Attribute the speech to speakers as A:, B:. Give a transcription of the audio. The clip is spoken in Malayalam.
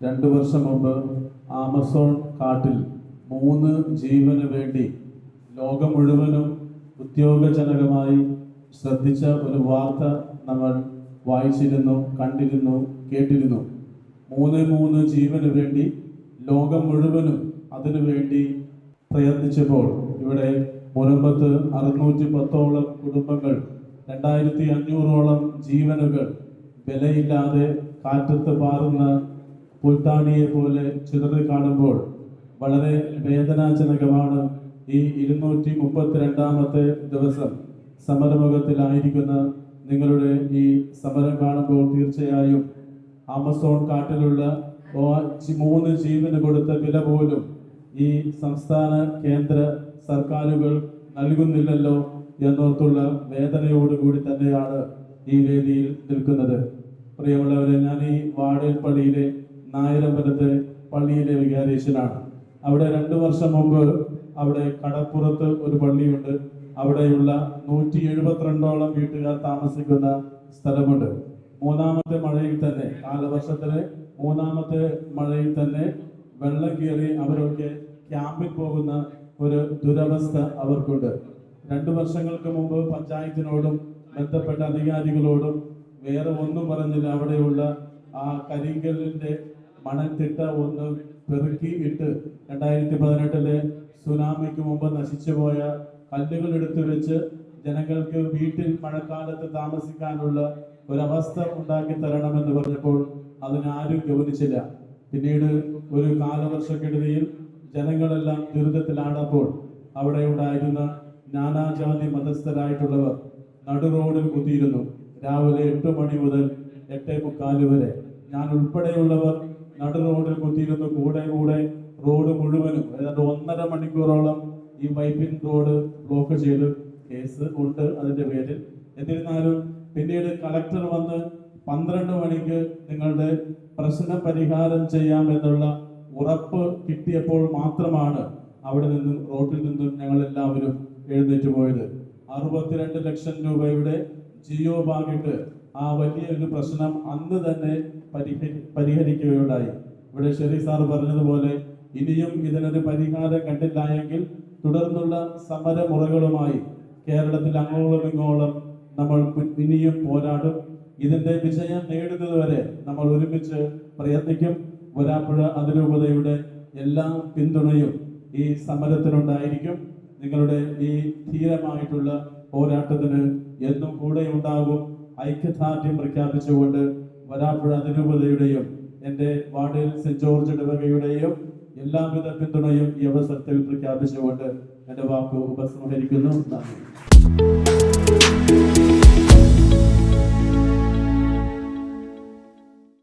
A: രണ്ടു വർഷം മുമ്പ് ആമസോൺ കാട്ടിൽ മൂന്ന് ജീവന് വേണ്ടി ലോകം മുഴുവനും ഉദ്യോഗജനകമായി ശ്രദ്ധിച്ച ഒരു വാർത്ത നമ്മൾ വായിച്ചിരുന്നു കണ്ടിരുന്നു കേട്ടിരുന്നു. മൂന്ന് മൂന്ന് ജീവന് വേണ്ടി ലോകം മുഴുവനും അതിനു വേണ്ടി പ്രയത്നിച്ചപ്പോൾ ഇവിടെ മുനമ്പത്ത് അറുന്നൂറ്റി പത്തോളം കുടുംബങ്ങൾ രണ്ടായിരത്തി അഞ്ഞൂറോളം ജീവനുകൾ വിലയില്ലാതെ കാറ്റത്ത് പാറുന്ന പുൽത്താണിയെ പോലെ ചിതറി കാണുമ്പോൾ വളരെ വേദനാജനകമാണ് ഈ ഇരുന്നൂറ്റി മുപ്പത്തിരണ്ടാമത്തെ ദിവസം സമരമുഖത്തിലായിരിക്കുന്ന നിങ്ങളുടെ ഈ സമരം കാണുമ്പോൾ തീർച്ചയായും ആമസോൺ കാട്ടിലുള്ള മൂന്ന് ജീവന് കൊടുത്ത വില പോലും ഈ സംസ്ഥാന കേന്ദ്ര സർക്കാരുകൾ നൽകുന്നില്ലല്ലോ എന്നോർത്തുള്ള വേദനയോടുകൂടി തന്നെയാണ് ഈ വേദിയിൽ നിൽക്കുന്നത്. പ്രിയമുള്ളവരെ ഞാൻ ഈ വാടേൽ പള്ളിയിലെ നായരമ്പലത്തെ പള്ളിയിലെ വികാരേശനാണ്. അവിടെ രണ്ടു വർഷം മുമ്പ് അവിടെ കടപ്പുറത്ത് ഒരു പള്ളിയുണ്ട്. അവിടെയുള്ള നൂറ്റി എഴുപത്തിരണ്ടോളം വീട്ടുകാർ താമസിക്കുന്ന സ്ഥലമുണ്ട്. മൂന്നാമത്തെ മഴയിൽ തന്നെ കാലവർഷത്തിലെ മൂന്നാമത്തെ മഴയിൽ തന്നെ വെള്ളം കയറി അവരൊക്കെ ക്യാമ്പിൽ പോകുന്ന ഒരു ദുരവസ്ഥ അവർക്കുണ്ട്. രണ്ടു വർഷങ്ങൾക്ക് മുമ്പ് പഞ്ചായത്തിനോടും ബന്ധപ്പെട്ട അധികാരികളോടും വേറെ ഒന്നും പറഞ്ഞില്ല. അവിടെയുള്ള ആ കരിങ്കല്ലിന്റെ മണൽത്തിട്ട ഒന്ന് പെറുക്കി ഇട്ട് രണ്ടായിരത്തി പതിനെട്ടിലെ സുനാമിക്ക് മുമ്പ് നശിച്ചുപോയ കല്ലുകൾ എടുത്തു വെച്ച് ജനങ്ങൾക്ക് വീട്ടിൽ മഴക്കാലത്ത് താമസിക്കാനുള്ള ഒരവസ്ഥ ഉണ്ടാക്കി തരണമെന്ന് പറഞ്ഞപ്പോൾ അതിനാരും ഗൗനിച്ചില്ല. പിന്നീട് ഒരു കാലവർഷക്കെടുതിയിൽ ജനങ്ങളെല്ലാം ദുരിതത്തിലാണപ്പോൾ അവിടെ ഉണ്ടായിരുന്ന നാനാജാതി മതസ്ഥരായിട്ടുള്ളവർ നടു റോഡിൽ കുത്തിയിരുന്നു. രാവിലെ എട്ട് മണി മുതൽ എട്ടേ മുക്കാൽ വരെ. ഞാൻ ഉൾപ്പെടെയുള്ളവർ നടു റോഡിൽ കുത്തിയിരുന്നു കൂടെ കൂടെ റോഡ് മുഴുവനും ഏതാണ്ട് ഒന്നര മണിക്കൂറോളം ഈ വൈപ്പിൻ റോഡ് ബ്ലോക്ക് ചെയ്ത് കേസ് ഉണ്ട് അതിന്റെ പേരിൽ. എന്നിരുന്നാലും പിന്നീട് കളക്ടർ വന്ന് പന്ത്രണ്ട് മണിക്ക് നിങ്ങളുടെ പ്രശ്ന പരിഹാരം ചെയ്യാം എന്നുള്ള ഉറപ്പ് കിട്ടിയപ്പോൾ മാത്രമാണ് അവിടെ നിന്നും റോഡിൽ നിന്നും ഞങ്ങൾ എല്ലാവരും എഴുന്നേറ്റ് പോയത്. അറുപത്തിരണ്ട് ലക്ഷം രൂപയുടെ ജിയോ ബാങ്കിട്ട് ആ വലിയൊരു പ്രശ്നം അന്ന് തന്നെ പരിഹരി പരിഹരിക്കുകയുണ്ടായി. ഇവിടെ ഷെറി സാർ പറഞ്ഞതുപോലെ ഇനിയും ഇതിനൊരു പരിഹാരം കണ്ടില്ല എങ്കിൽ തുടർന്നുള്ള സമരമുറകളുമായി കേരളത്തിൽ അങ്ങോളം ഇങ്ങോളം നമ്മൾ ഇനിയും പോരാടും. ഇതിന്റെ വിജയം നേടുന്നതുവരെ നമ്മൾ ഒരുമിച്ച് പ്രയത്നിക്കും. വരാപ്പുഴ അതിരൂപതയുടെ എല്ലാ പിന്തുണയും ഈ സമരത്തിനുണ്ടായിരിക്കും. നിങ്ങളുടെ ഈ ധീരമായിട്ടുള്ള പോരാട്ടത്തിന് എന്നും കൂടെ ഉണ്ടാകും. ഐക്യദാർഢ്യം പ്രഖ്യാപിച്ചുകൊണ്ട് വരാപ്പുഴ അതിരൂപതയുടെയും എന്റെ വാർഡിൽ സെന്റ് ജോർജ് ഇടവകയുടെയും എല്ലാവിധ പിന്തുണയും ഈ അവസരത്തിൽ പ്രഖ്യാപിച്ചുകൊണ്ട് എന്റെ വാക്ക് ഉപസംഹരിക്കുന്നു. നന്ദി.